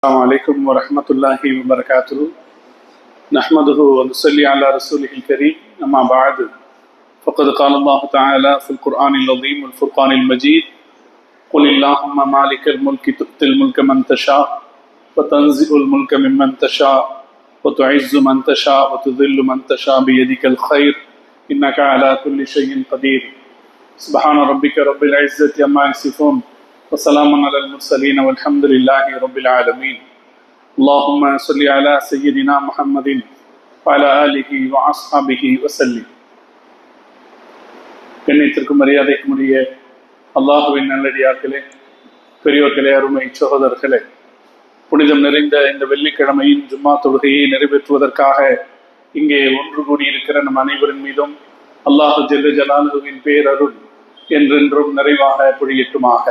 السلام عليكم ورحمة الله وبركاته. نحمده ونصلي على رسوله الكريم. أما بعد فقد قال الله تعالى في القرآن العظيم والفرقان المجيد قل اللهم مالك الملك تؤتي الملك من تشاء وتنزع الملك ممن تشاء وتعز من تشاء وتذل من تشاء بيدك الخير. إنك على كل شيء قدير. سبحان ربك رب العزة عما يصفون. وسلام على المرسلين والحمد لله رب العالمين اللهم صل على سيدنا محمد وعلى آله وأصحابه وسلم கண்ணியத்திற்கும் மரியாதைக்கும் உரிய அல்லாஹுவின் நல்லடியார்களே பெரியோர்களே அருமை சகோதரர்களே புனிதம் நிறைந்த இந்த வெள்ளிக்கிழமையின் ஜும்மா தொழுகையை நிறைவேற்றுவதற்காக இங்கே ஒன்று கூடியிருக்கிற நம் அனைவரின் மீதும் அல்லாஹு ஜெல்ல ஜலாலுவின் பேரருள் என்றென்றும் நிறைவாக பொழியட்டுமாக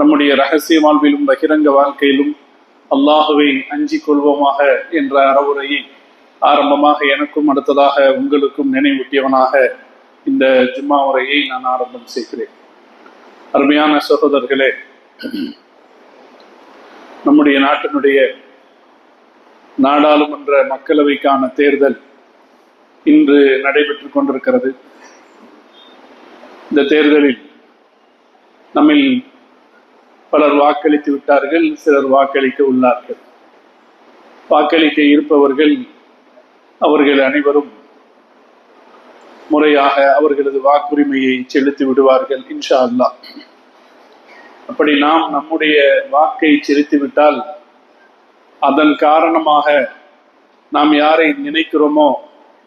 நம்முடைய ரகசிய வாழ்விலும் பகிரங்க வாழ்க்கையிலும் அல்லாஹுவை அஞ்சி கொள்வோமாக என்ற அறவுரையை ஆரம்பமாக எனக்கும் அடுத்ததாக உங்களுக்கும் நினைவூட்டியவனாக இந்த ஜும்மா உரையை நான் ஆரம்பம் செய்கிறேன். அருமையான சகோதரர்களே நம்முடைய நாட்டினுடைய நாடாளுமன்ற மக்களவைக்கான தேர்தல் இன்று நடைபெற்று கொண்டிருக்கிறது. இந்த தேர்தலில் நம்மில் பலர் வாக்களித்து விட்டார்கள் சிலர் வாக்களிக்க உள்ளார்கள். வாக்களிக்க இருப்பவர்கள் அவர்கள் அனைவரும் முறையாக அவர்களது வாக்குரிமையை செலுத்தி விடுவார்கள் இன்ஷா அல்லாஹ். அப்படி நாம் நம்முடைய வாக்கை செலுத்திவிட்டால் அதன் காரணமாக நாம் யாரை நினைக்கிறோமோ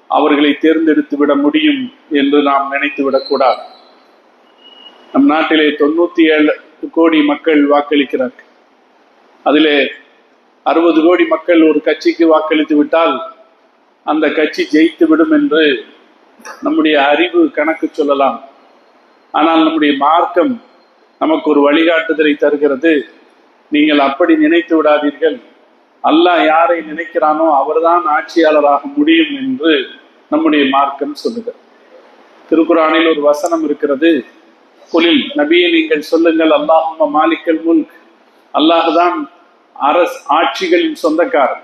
அவர்களை தேர்ந்தெடுத்து விட முடியும் என்று நாம் நினைத்து விடக்கூடாது. நம் நாட்டிலே தொண்ணூத்தி ஏழு கோடி மக்கள் வாக்களிக்கிறார்கள். அதிலே அறுபது கோடி மக்கள் ஒரு கட்சிக்கு வாக்களித்து விட்டால் அந்த கட்சி ஜெயித்து விடும் என்று நம்முடைய அறிவு கணக்கு சொல்லலாம். ஆனால் நம்முடைய மார்க்கம் நமக்கு ஒரு வழிகாட்டுதலை தருகிறது. நீங்கள் அப்படி நினைத்து விடாதீர்கள். அல்லாஹ் யாரை நினைக்கிறானோ அவர்தான் ஆட்சியாளராக முடியும் என்று நம்முடைய மார்க்கம் சொல்லுகிறது திருக்குறானில் ஒரு வசனம் இருக்கிறது. குலில் நபியை நீங்கள் சொல்லுங்கள் அல்லாஹும மாலிக்கல் முல்க். அல்லாஹுதான் அரசு ஆட்சிகளின் சொந்தக்காரன்.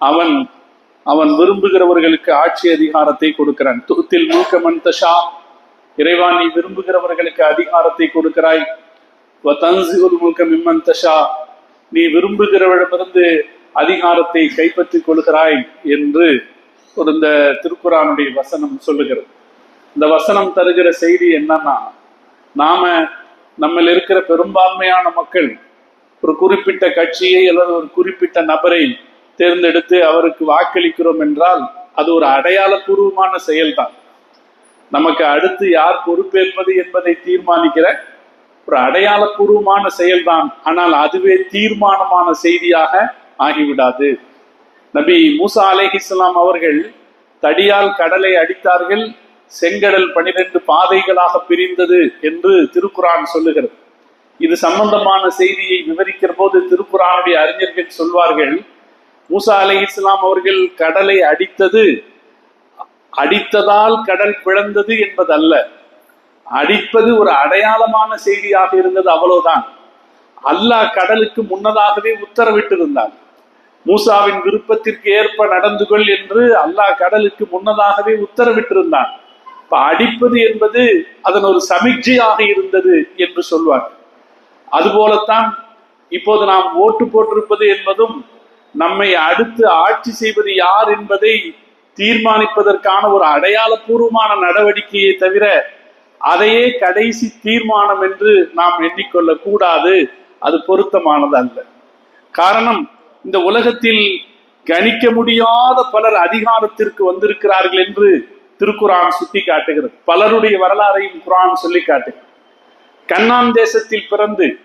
அவன் அவன் விரும்புகிறவர்களுக்கு ஆட்சி அதிகாரத்தை கொடுக்கிறான். துகத்தில் மூக்கமன் தஷா. இறைவா நீ விரும்புகிறவர்களுக்கு அதிகாரத்தை கொடுக்கிறாய். தன்சிகுல் மூக்க மிம்மந்தஷா நீ விரும்புகிறவரிடமிருந்து அதிகாரத்தை கைப்பற்றிக் கொள்கிறாய் என்று ஒரு இந்த திருக்குறானுடைய வசனம் சொல்லுகிறது. இந்த வசனம் தருகிற செய்தி என்னன்னா நாம நம்மில் இருக்கிற பெரும்பான்மையான மக்கள் ஒரு குறிப்பிட்ட கட்சியை அல்லது ஒரு குறிப்பிட்ட நபரை தேர்ந்தெடுத்து அவருக்கு வாக்களிக்கிறோம் என்றால் அது ஒரு அடையாளபூர்வமான செயல்தான். நமக்கு அடுத்து யார் பொறுப்பேற்பது என்பதை தீர்மானிக்கிற ஒரு அடையாளபூர்வமான செயல்தான். ஆனால் அதுவே தீர்மானமான செய்தியாக ஆகிவிடாது. நபி மூசா அலேஹிஸ்லாம் அவர்கள் தடியால் கடலை அடித்தார்கள் செங்கடல் பனிரெண்டு பாதைகளாக பிரிந்தது என்று திருக்குறான் சொல்லுகிறது. இது சம்பந்தமான செய்தியை விவரிக்கிற போது திருக்குறானுடைய அறிஞர்கள் சொல்வார்கள் மூசா அலை இஸ்லாம் அவர்கள் கடலை அடித்தது அடித்ததால் கடல் பிளந்தது என்பதல்ல. அடிப்பது ஒரு அடையாளமான செய்தியாக இருந்தது அவ்வளவுதான். அல்லாஹ் கடலுக்கு முன்னதாகவே உத்தரவிட்டிருந்தார் மூசாவின் விருப்பத்திற்கு ஏற்ப நடந்து கொள் என்று அல்லாஹ் கடலுக்கு முன்னதாகவே உத்தரவிட்டிருந்தான். இப்ப அடிப்பது என்பது அதன் ஒரு சமிக்ஜையாக இருந்தது என்று சொல்வார் அதுபோலத்தான் இப்போது நாம் ஓட்டு போட்டிருப்பது என்பதும் நம்மை அடுத்து ஆட்சி செய்வது யார் என்பதை தீர்மானிப்பதற்கான ஒரு அடையாளபூர்வமான நடவடிக்கையை தவிர அதையே கடைசி தீர்மானம் என்று நாம் எண்ணிக்கொள்ள கூடாது அது பொருத்தமானது அல்ல காரணம் இந்த உலகத்தில் கணிக்க முடியாத பலர் அதிகாரத்திற்கு வந்திருக்கிறார்கள் என்று திருக்குரான் சுட்டி காட்டுகிறது. பலருடைய வரலாறையும் குரான் சொல்லி காட்டுகிறது. கண்ணான் தேசத்தில் பிறந்து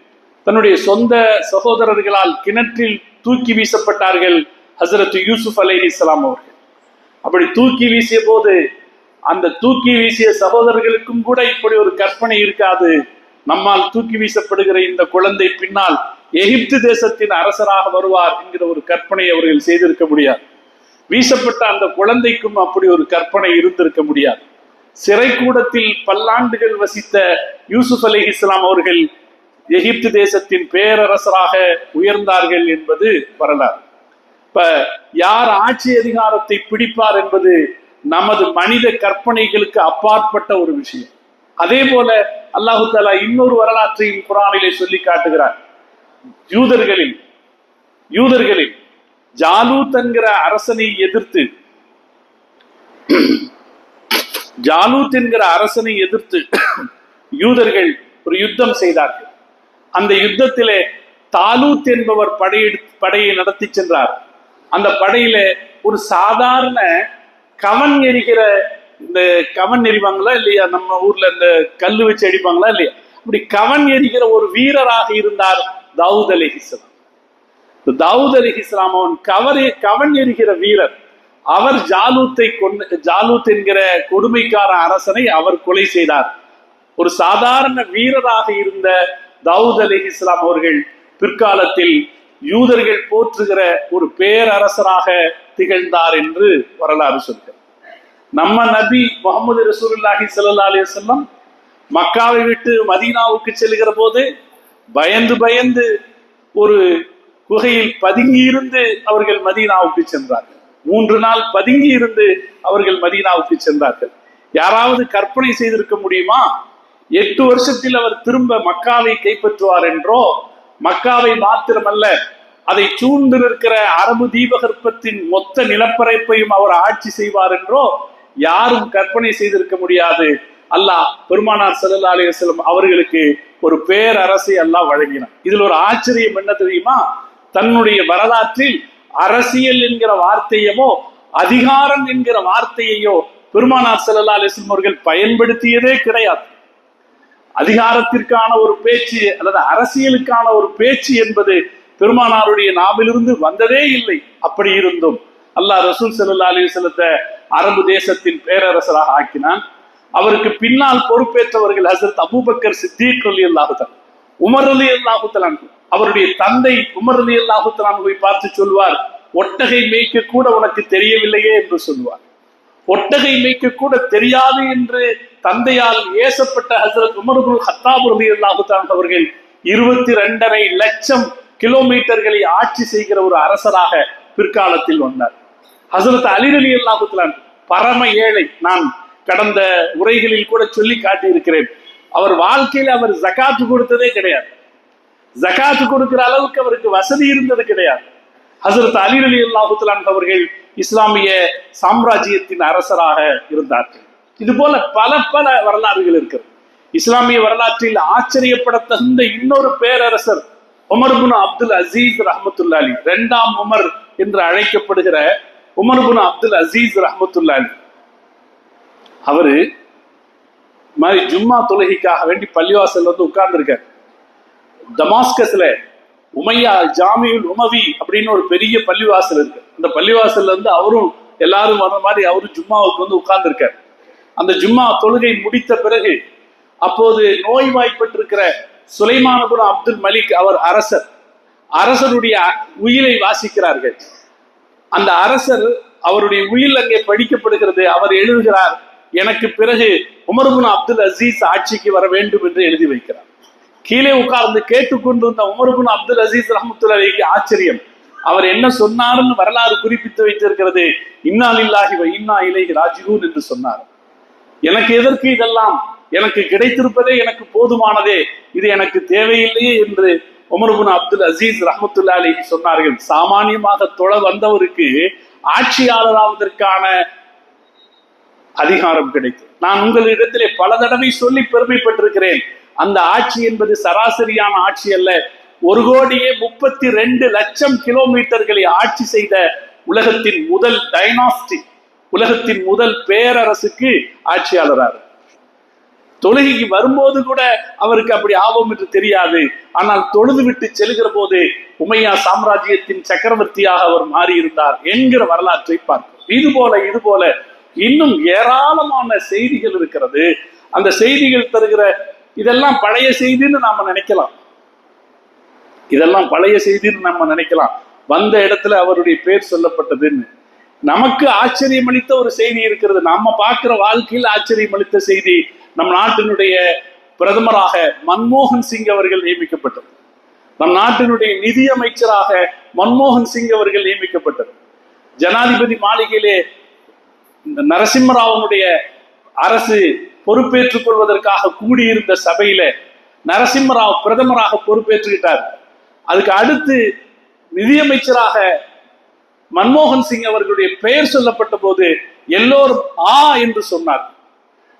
தன்னுடைய சொந்த சகோதரர்களால் கிணற்றில் தூக்கி வீசப்பட்டார்கள் ஹசரத் யூசுப் அலை இஸ்லாம் அவர்கள். அப்படி தூக்கி வீசிய போது அந்த தூக்கி வீசிய சகோதரர்களுக்கும் கூட இப்படி ஒரு கற்பனை இருக்காது. நம்மால் தூக்கி வீசப்படுகிற இந்த குழந்தை பின்னால் எகிப்து தேசத்தின் அரசராக வருவார் என்கிற ஒரு கற்பனை அவர்கள் செய்திருக்க முடியாது. வீசப்பட்ட அந்த குழந்தைக்கும் அப்படி ஒரு கற்பனை இருந்திருக்க முடியாது. சிறை கூடத்தில் பல்லாண்டுகள் வசித்த யூசுப் அலி இஸ்லாம் அவர்கள் எகிப்து தேசத்தின் பேரரசராக உயர்ந்தார்கள் என்பது வரலாறு. இப்ப யார் ஆட்சி அதிகாரத்தை பிடிப்பார் என்பது நமது மனித கற்பனைகளுக்கு அப்பாற்பட்ட ஒரு விஷயம். அதே போல அல்லாஹு தாலா இன்னொரு வரலாற்றையும் குரானிலே சொல்லி காட்டுகிறார். யூதர்களில் யூதர்களில் ஜாலூத் என்கிற அரசனை எதிர்த்து ஜாலூத் என்கிற அரசனை எதிர்த்து யூதர்கள் ஒரு யுத்தம் செய்தார்கள். அந்த யுத்தத்திலே தாலூத் என்பவர் படையெடு படையை நடத்தி சென்றார். அந்த படையில ஒரு சாதாரண கவன் எரிகிற இந்த கவன் எறிவாங்களா இல்லையா? நம்ம ஊர்ல இந்த கல்லு வச்சு அடிப்பாங்களா இல்லையா? அப்படி கவன் எரிகிற ஒரு வீரராக இருந்தார் தாவூத் அலி தாவூத் அலி இஸ்லாம் அவன் கவரை கவன் எறிகிற வீரர். அவர் ஜாலூத்தை கொண்டு ஜாலூத் என்கிற கொடுமைக்கார அரசனை அவர் கொலை செய்தார். ஒரு சாதாரண வீரராக இருந்த தாவூத் அலி இஸ்லாம் அவர்கள் பிற்காலத்தில் யூதர்கள் போற்றுகிற ஒரு பேரரசராக திகழ்ந்தார் என்று வரலாறு சொல்கிறார் நம்ம நபி முகமது ரசூல்லாஹி சல்லா அலி வல்லம் மக்காவை விட்டு மதீனாவுக்கு செல்கிற போது பயந்து பயந்து ஒரு குகையில் பதுங்கி இருந்து அவர்கள் மதீனாவுக்கு சென்றார்கள். மூன்று நாள் பதுங்கி இருந்து அவர்கள் மதீனாவுக்கு சென்றார்கள். யாராவது கற்பனை செய்திருக்க முடியுமா? எட்டு வருஷத்தில் அவர் திரும்ப மக்காவை கைப்பற்றுவார் என்றோ மக்காவை மாத்திரமல்ல அதை சூழ்ந்து நிற்கிற அரபு தீபகற்பத்தின் மொத்த நிலப்பரப்பையும் அவர் ஆட்சி செய்வார் என்றோ யாரும் கற்பனை செய்திருக்க முடியாது. அல்லாஹ் பெருமானார் சல்லா அலைஹி அவர்களுக்கு ஒரு பேரரசை அல்லாஹ் வழங்கினார் இதில் ஒரு ஆச்சரியம் என்ன தெரியுமா? தன்னுடைய வரலாற்றில் அரசியல் என்கிற வார்த்தையமோ அதிகாரம் என்கிற வார்த்தையையோ பெருமானார் செல்லல்லா அலிஸ்லம் அவர்கள் பயன்படுத்தியதே கிடையாது. அதிகாரத்திற்கான ஒரு பேச்சு அல்லது அரசியலுக்கான ஒரு பேச்சு என்பது பெருமானாருடைய நாவிலிருந்து வந்ததே இல்லை. அப்படி இருந்தும் அல்லாஹ் ரசூல் செல்லா அலி அரபு தேசத்தின் பேரரசராக ஆக்கினான். அவருக்கு பின்னால் பொறுப்பேற்றவர்கள் Hazrat Abu Bakr Siddique Ali அல்லாஹுத்தன் Umar Ali அல்லாஹுத்தலான் அவருடைய தந்தை உமர் அலி அல்லாஹுத்தலான் போய் பார்த்து சொல்வார் ஒட்டகை மேய்க்க கூட உனக்கு தெரியவில்லையே என்று சொல்வார். ஒட்டகை மேய்க்க கூட தெரியாது என்று தந்தையால் ஏசப்பட்ட ஹசரத் உமர்புல் ஹத்தாப் ரலி அல்லாஹுத்தான் அவர்கள் இருபத்தி ரெண்டரை லட்சம் கிலோமீட்டர்களை ஆட்சி செய்கிற ஒரு அரசராக பிற்காலத்தில் வந்தார். ஹசரத் அலி அலி அல்லாஹுத்தான் பரம ஏழை நான் கடந்த உரைகளில் கூட சொல்லி காட்டியிருக்கிறேன். அவர் வாழ்க்கையில் அவர் ஜகாத்து கொடுத்ததே கிடையாது. ஜகாத்து கொடுக்கிற அளவுக்கு அவருக்கு வசதி இருந்தது கிடையாது. ஹசரத் அலி அலி அல்லாஹுத்லான் அவர்கள் இஸ்லாமிய சாம்ராஜ்யத்தின் அரசராக இருந்தார்கள். இது போல பல பல வரலாறுகள் இருக்கிறது. இஸ்லாமிய வரலாற்றில் ஆச்சரியப்படத்தகுந்த இன்னொரு பேரரசர் உமர்புன் அப்துல் அசீஸ் ரஹமத்துல்லாலி இரண்டாம் உமர் என்று அழைக்கப்படுகிற உமர்புன் அப்துல் அசீஸ் ரஹமத்துல்லாலி அவரு மாதிரி ஜும்மா தொழுகைக்காக வேண்டி பள்ளிவாசல் வந்து உட்கார்ந்துருக்கார். டமாஸ்கஸ்ல உமையா ஜாமியுல் உமவி அப்படின்னு ஒரு பெரிய பள்ளிவாசல் இருக்கு. அந்த பள்ளிவாசல்ல இருந்து அவரும் எல்லாரும் வர மாதிரி அவரும் ஜும்மாவுக்கு வந்து உட்கார்ந்துருக்கார். அந்த ஜும்மா தொழுகை முடித்த பிறகு அப்போது நோய்வாய்ப்பட்டிருக்கிற சுலைமானபுரம் அப்துல் மலிக் அவர் அரசர் அரசருடைய உயிரை வாசிக்கிறார்கள். அந்த அரசர் அவருடைய உயில் அங்கே படிக்கப்படுகிறது அவர் எழுதுகிறார். எனக்கு பிறகு உமர்புன் அப்துல் அசீஸ் ஆட்சிக்கு வர வேண்டும் என்று எழுதி வைக்கிறார். கீழே உட்கார்ந்து கேட்டுக்கொண்டிருந்த உமர்புன் அப்துல் அசீஸ் ரஹமத்துல்லாஹிக்கு ஆச்சரியம். அவர் என்ன சொன்னார்னு வரலாறு குறிப்பிட்டு வைத்திருக்கிறது. இன்னாலில்லாஹி வ இன்னா இலைஹி ராஜிகூன் என்று சொன்னார். எனக்கு எதற்கு இதெல்லாம்? எனக்கு கிடைத்திருப்பதே எனக்கு போதுமானதே. இது எனக்கு தேவையில்லையே என்று உமர்புன் அப்துல் அசீஸ் ரஹமத்துல்லா அலி சொன்னார்கள். சாமானியமாக தொழ வந்தவருக்கு ஆட்சியாளராவதற்கான அதிகாரம் கிடைக்கும். நான் உங்களிடத்திலே பல தடவை சொல்லி பெருமைப்பட்டிருக்கிறேன். அந்த ஆட்சி என்பது சராசரியான ஆட்சி அல்ல. ஒரு கோடியே முப்பத்தி ரெண்டு லட்சம் கிலோமீட்டர்களை ஆட்சி செய்த உலகத்தின் முதல் டைனாஸ்டி உலகத்தின் முதல் பேரரசுக்கு ஆட்சியாளரார். தொழுகைக்கு வரும்போது கூட அவருக்கு அப்படி ஆபம் என்று தெரியாது. ஆனால் தொழுது விட்டு செல்கிற போது உமையா சாம்ராஜ்யத்தின் சக்கரவர்த்தியாக அவர் மாறியிருந்தார் என்கிற வரலாற்றை பார்க்கும் இது போல இது போல இன்னும் ஏராளமான செய்திகள் இருக்கிறது. அந்த செய்திகள் தருகிற இதெல்லாம் பழைய செய்தின்னு நாம நினைக்கலாம். இதெல்லாம் பழைய செய்தின்னு நம்ம நினைக்கலாம். வந்த இடத்துல அவருடைய பேர் சொல்லப்பட்டதுன்னு. நமக்கு ஆச்சரியம் அளித்த ஒரு செய்தி இருக்கிறது. நம்ம பார்க்கிற வாழ்க்கையில் ஆச்சரியம் அளித்த செய்தி நம் நாட்டினுடைய பிரதமராக மன்மோகன் சிங் அவர்கள் நியமிக்கப்பட்டது. நம் நாட்டினுடைய நிதியமைச்சராக மன்மோகன் சிங் அவர்கள் நியமிக்கப்பட்டது. ஜனாதிபதி மாளிகையிலே இந்த நரசிம்மராவனுடைய அரசு பொறுப்பேற்றுக் கொள்வதற்காக கூடியிருந்த சபையில நரசிம்மராவ் பிரதமராக பொறுப்பேற்றுக்கிட்டார். அதுக்கு அடுத்து நிதியமைச்சராக மன்மோகன் சிங் அவர்களுடைய பெயர் சொல்லப்பட்ட போது எல்லோரும் ஆ என்று சொன்னார்.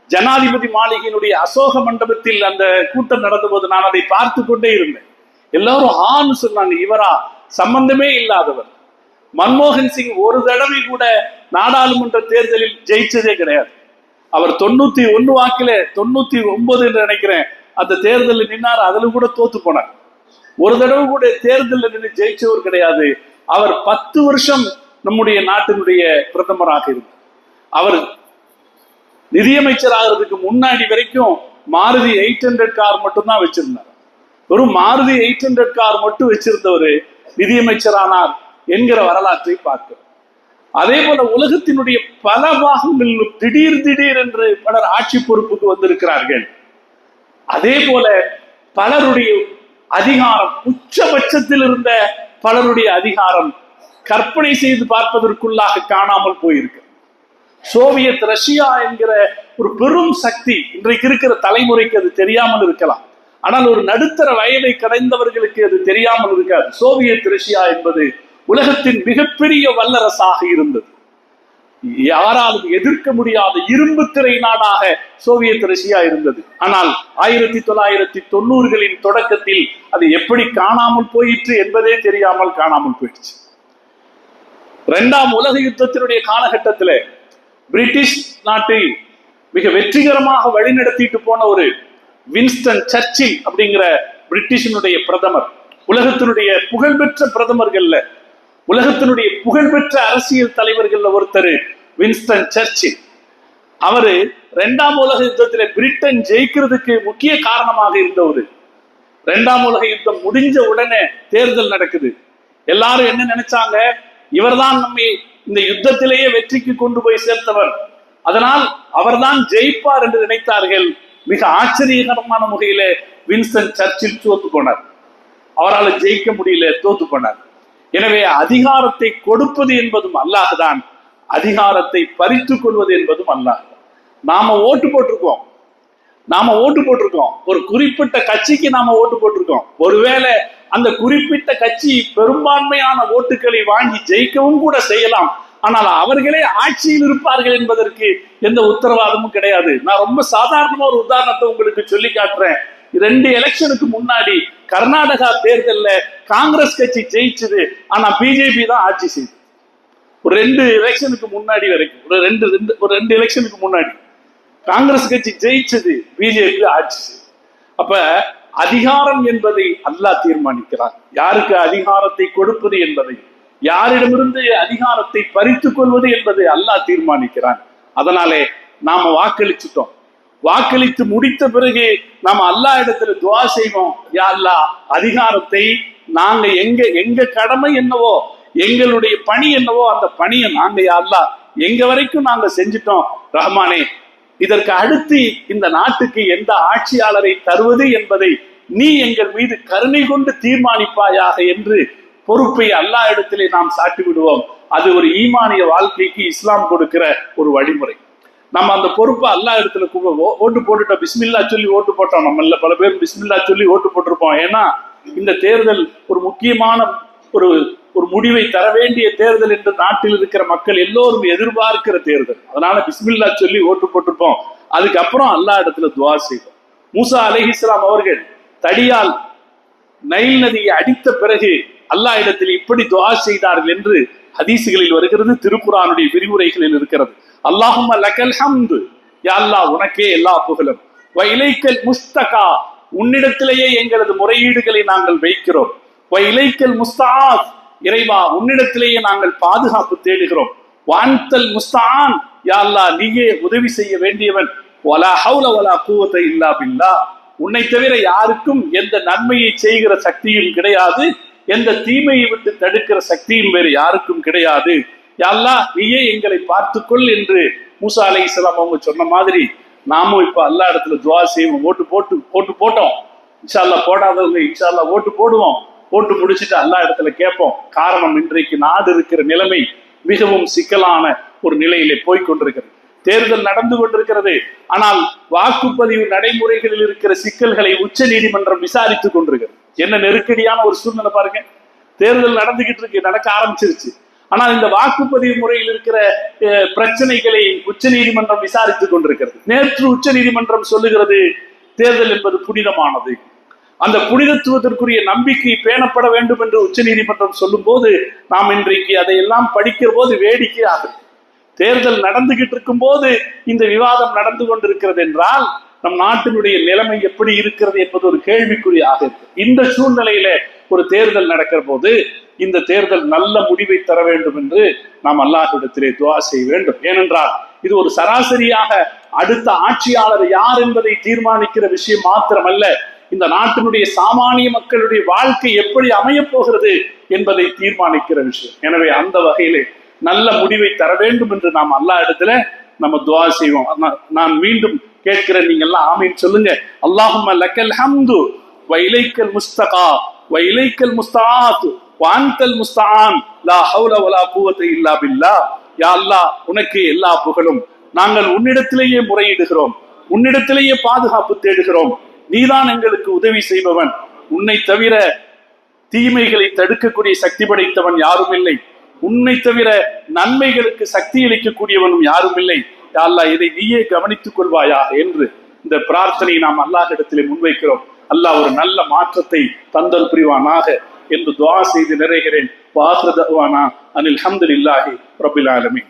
ஜனாதிபதி மாளிகையினுடைய அசோக மண்டபத்தில் அந்த கூட்டம் நடந்தபோது நான் அதை பார்த்து கொண்டே இருந்தேன். எல்லாரும் ஆன்னு சொன்னாங்க இவரா சம்பந்தமே இல்லாதவர். மன்மோகன் சிங் ஒரு தடவை கூட நாடாளுமன்ற தேர்தலில் ஜெயிச்சதே கிடையாது. அவர் தொண்ணூத்தி ஒண்ணு வாக்கில தொண்ணூத்தி ஒன்பது என்று நினைக்கிறேன். அந்த தேர்தலில் நின்னார் அதுல கூட தோத்து போனார். ஒரு தடவை கூட தேர்தலில் நின்று ஜெயிச்சவர் கிடையாது. அவர் பத்து வருஷம் நம்முடைய நாட்டினுடைய பிரதமராக இருந்தார். அவர் நிதியமைச்சர் ஆகிறதுக்கு முன்னாடி வரைக்கும் மாருதி எயிட் ஹண்ட்ரட் கார் மட்டும்தான் வச்சிருந்தார். வெறும் மாருதி எயிட் ஹண்ட்ரட் கார் மட்டும் வச்சிருந்தவர் நிதியமைச்சரானார். என்கிற வரலாற்றை பார்க்கிறோம். அதே போல உலகத்தினுடைய பல பாகங்களிலும் திடீர் திடீர் என்று பலர் ஆட்சி பொறுப்புக்கு வந்திருக்கிறார்கள். அதே போல பலருடைய அதிகாரம் உச்சபட்சத்தில் இருந்த பலருடைய அதிகாரம் கற்பனை செய்து பார்ப்பதற்குள்ளாக காணாமல் போயிருக்கு. சோவியத் ரஷ்யா என்கிற ஒரு பெரும் சக்தி இன்றைக்கு இருக்கிற தலைமுறைக்கு அது தெரியாமல் இருக்கலாம். ஆனால் ஒரு நடுத்தர வயதை கடைந்தவர்களுக்கு அது தெரியாமல் இருக்காது. சோவியத் ரஷ்யா என்பது உலகத்தின் மிகப்பெரிய வல்லரசாக இருந்தது. யாராலும் எதிர்க்க முடியாத இரும்பு திரை நாடாக சோவியத் ரஷ்யா இருந்தது. ஆனால் ஆயிரத்தி தொள்ளாயிரத்தி தொண்ணூறுகளின் தொடக்கத்தில் அது எப்படி காணாமல் போயிற்று என்பதே தெரியாமல் காணாமல் போயிடுச்சு. இரண்டாம் உலக யுத்தத்தினுடைய காலகட்டத்தில் பிரிட்டிஷ் நாட்டை மிக வெற்றிகரமாக வழிநடத்திட்டு போன ஒரு வின்ஸ்டன் சர்ச்சில் அப்படிங்கிற பிரிட்டிஷினுடைய பிரதமர் உலகத்தினுடைய புகழ்பெற்ற பிரதமர்கள்ல உலகத்தினுடைய புகழ்பெற்ற அரசியல் தலைவர்கள்ல ஒருத்தர் வின்ஸ்டன் சர்ச்சில். அவரு இரண்டாம் உலக யுத்தத்துல பிரிட்டன் ஜெயிக்கிறதுக்கு முக்கிய காரணமாக இருந்தவர். இரண்டாம் உலக யுத்தம் முடிஞ்ச உடனே தேர்தல் நடக்குது. எல்லாரும் என்ன நினைச்சாங்க? இவர்தான் நம்மை இந்த யுத்தத்திலேயே வெற்றிக்கு கொண்டு போய் சேர்த்தவர். அதனால் அவர்தான் ஜெயிப்பார் என்று நினைத்தார்கள். மிக ஆச்சரியகரமான முறையில வின்ஸ்டன் சர்ச்சில் தோத்து போனார். அவரால் ஜெயிக்க முடியல தோத்து போனார். எனவே அதிகாரத்தை கொடுப்பது என்பதும் அல்லாஹ்தான். அதிகாரத்தை பறித்து கொள்வது என்பதும் அல்லாஹ். நாம ஓட்டு போட்டிருக்கோம். நாம ஓட்டு போட்டிருக்கோம். ஒரு குறிப்பிட்ட கட்சிக்கு நாம ஓட்டு போட்டிருக்கோம். ஒருவேளை அந்த குறிப்பிட்ட கட்சி பெரும்பான்மையான ஓட்டுகளை வாங்கி ஜெயிக்கவும் கூட செய்யலாம். ஆனால் அவர்களே ஆட்சியில் இருப்பார்கள் என்பதற்கு எந்த உத்தரவாதமும் கிடையாது. நான் ரொம்ப சாதாரணமா ஒரு உதாரணத்தை உங்களுக்கு சொல்லி காட்டுறேன். ரெண்டு எலெக்ஷனுக்கு முன்னாடி கர்நாடகா தேர்தல்ல காங்கிரஸ் கட்சி ஜெயிச்சது ஆனா பிஜேபி தான் ஆட்சி செய்யுது ஒரு ரெண்டு எலெக்ஷனுக்கு முன்னாடி வரைக்கும் ஒரு ரெண்டு ரெண்டு ஒரு ரெண்டு எலெக்ஷனுக்கு முன்னாடி காங்கிரஸ் கட்சி ஜெயிச்சது பிஜேபி ஆட்சி செய்யுது அப்ப அதிகாரம் என்பதை அல்லாஹ் தீர்மானிக்கிறார் யாருக்கு அதிகாரத்தை கொடுப்பது என்பதை யாரிடமிருந்து அதிகாரத்தை பறித்துக் கொள்வது என்பதை அல்லாஹ் தீர்மானிக்கிறான். அதனாலே நாம வாக்களிச்சுட்டோம். வாக்களித்து முடித்த பிறகு நாம அல்லா இடத்துல துவா செய்வோம். யா அதிகாரத்தை நாங்க எங்க எங்க கடமை என்னவோ எங்களுடைய பணி என்னவோ அந்த பணியை நாங்க யா எங்க வரைக்கும் நாங்க செஞ்சிட்டோம். ரஹ்மானே இதற்கு அடுத்து இந்த நாட்டுக்கு எந்த ஆட்சியாளரை தருவது என்பதை நீ எங்கள் மீது கருணை கொண்டு தீர்மானிப்பாயாக என்று பொறுப்பை அல்லா இடத்திலே நாம் சாட்டி விடுவோம் அது ஒரு ஈமானிய வாழ்க்கைக்கு இஸ்லாம் கொடுக்கிற ஒரு வழிமுறை. நம்ம அந்த பொறுப்பை அல்லா இடத்துல ஓட்டு போட்டுட்டோம். பிஸ்மில்லா சொல்லி ஓட்டு போட்டோம். நம்மள பல பேர் பிஸ்மில்லா சொல்லி ஓட்டு போட்டிருப்போம். ஏன்னா இந்த தேர்தல் ஒரு முக்கியமான ஒரு ஒரு முடிவை தர வேண்டிய தேர்தல் என்று நாட்டில் இருக்கிற மக்கள் எல்லோரும் எதிர்பார்க்கிற தேர்தல். அதனால பிஸ்மில்லா சொல்லி ஓட்டு போட்டிருப்போம். அதுக்கப்புறம் அல்லா இடத்துல துவா செய்வோம். மூசா அலைஹிஸ்ஸலாம் அவர்கள் தடியால் நைல் நதியை அடித்த பிறகு அல்லாஹ் இடத்தில் இப்படி துவா செய்தார்கள் என்று ஹதீசுகளில் வருகிறது திருக்குறானுடைய விரிவுரைகளில் இருக்கிறது. அல்லாஹும் லக்கல் ஹம்து. யா அல்லாஹ் உனக்கே எல்லா புகழும். வைலைக்கல் இலைக்கல் முஸ்தகா. உன்னிடத்திலேயே எங்களது முறையீடுகளை நாங்கள் வைக்கிறோம். வைலைக்கல் இலைக்கல் இறைவா உன்னிடத்திலேயே நாங்கள் பாதுகாப்பு தேடுகிறோம். வான்தல் முஸ்தான். யா அல்லாஹ் நீயே உதவி செய்ய வேண்டியவன். வலா ஹவுல கூவத்தை இல்லா பில்லா. உன்னை தவிர யாருக்கும் எந்த நன்மையை செய்கிற சக்தியும் கிடையாது. எந்த தீமையை விட்டு தடுக்கிற சக்தியும் வேறு யாருக்கும் கிடையாது. யாழ்லா நீயே எங்களை பார்த்துக்கொள் என்று மூசா அலை அவங்க சொன்ன மாதிரி நாமும் இப்ப அல்லா இடத்துல துவா செய்வோம் ஓட்டு போட்டு ஓட்டு போட்டோம். இன்ஷால்லா போடாதவங்க இன்ஷால்லா ஓட்டு போடுவோம். ஓட்டு முடிச்சுட்டு அல்லா இடத்துல கேட்போம். காரணம் இன்றைக்கு நாடு இருக்கிற நிலைமை மிகவும் சிக்கலான ஒரு நிலையிலே போய்கொண்டிருக்கிறது தேர்தல் நடந்து கொண்டிருக்கிறது. ஆனால் வாக்குப்பதிவு நடைமுறைகளில் இருக்கிற சிக்கல்களை உச்ச நீதிமன்றம் விசாரித்துக் கொண்டிருக்கிறது. என்ன நெருக்கடியான ஒரு சூழ்நிலை பாருங்க. தேர்தல் நடந்துகிட்டு இருக்கு நடக்க ஆரம்பிச்சிருச்சு. ஆனால் இந்த வாக்குப்பதிவு முறையில் இருக்கிற அஹ், பிரச்சனைகளை உச்ச நீதிமன்றம் விசாரித்துக் கொண்டிருக்கிறது. நேற்று உச்ச நீதிமன்றம் சொல்லுகிறது தேர்தல் என்பது புனிதமானது. அந்த புனிதத்துவத்திற்குரிய நம்பிக்கை பேணப்பட வேண்டும் என்று உச்ச நீதிமன்றம் சொல்லும் போது நாம் இன்றைக்கு அதையெல்லாம் படிக்கிற போது வேடிக்கை ஆகும் தேர்தல் நடந்துகிட்டு இருக்கும் போது இந்த விவாதம் நடந்து கொண்டிருக்கிறது என்றால் நம் நாட்டினுடைய நிலைமை எப்படி இருக்கிறது என்பது ஒரு கேள்விக்குறியாக இருக்கு. இந்த சூழ்நிலையில ஒரு தேர்தல் நடக்கிற போது இந்த தேர்தல் நல்ல முடிவை தர வேண்டும் என்று நாம் அல்லாஹிடத்திலே துவா செய்ய வேண்டும். ஏனென்றால் இது ஒரு சராசரியாக அடுத்த ஆட்சியாளர் யார் என்பதை தீர்மானிக்கிற விஷயம் மாத்திரமல்ல இந்த நாட்டினுடைய சாமானிய மக்களுடைய வாழ்க்கை எப்படி அமையப் போகிறது என்பதை தீர்மானிக்கிற விஷயம். எனவே அந்த வகையிலே நல்ல முடிவை தர வேண்டும் என்று நாம் அல்லா இடத்துல நம்ம துவா செய்வோம். நான் மீண்டும் கேட்கிறேன் நீங்க எல்லாம் ஆமீன் சொல்லுங்க. அல்லாஹும் லக்கல் ஹம்து வைலைக்கல் முஸ்தகா வைலைக்கல் முஸ்தாத் வான்கல் முஸ்தான் லா ஹவுல வலா கூவத்தை இல்லா பில்லா. யா அல்லாஹ் உனக்கு எல்லா புகழும். நாங்கள் உன்னிடத்திலேயே முறையிடுகிறோம். உன்னிடத்திலேயே பாதுகாப்பு தேடுகிறோம். நீதான் எங்களுக்கு உதவி செய்பவன். உன்னை தவிர தீமைகளை தடுக்கக்கூடிய சக்தி படைத்தவன் யாரும் இல்லை. உன்னை தவிர நன்மைகளுக்கு சக்தி அளிக்கக்கூடியவனும் யாரும் இல்லை. அல்லாஹ் இதை நீயே கவனித்துக் கொள்வாயா என்று இந்த பிரார்த்தனையை நாம் அல்லாஹ்விடத்திலே முன்வைக்கிறோம். அல்லாஹ் ஒரு நல்ல மாற்றத்தை தந்தல் புரிவானாக என்று துவா செய்து நிறைகிறேன். வாஹ்ரதவானா அனில் ஹம்துலில்லாஹி ரபில் ஆலமீன்.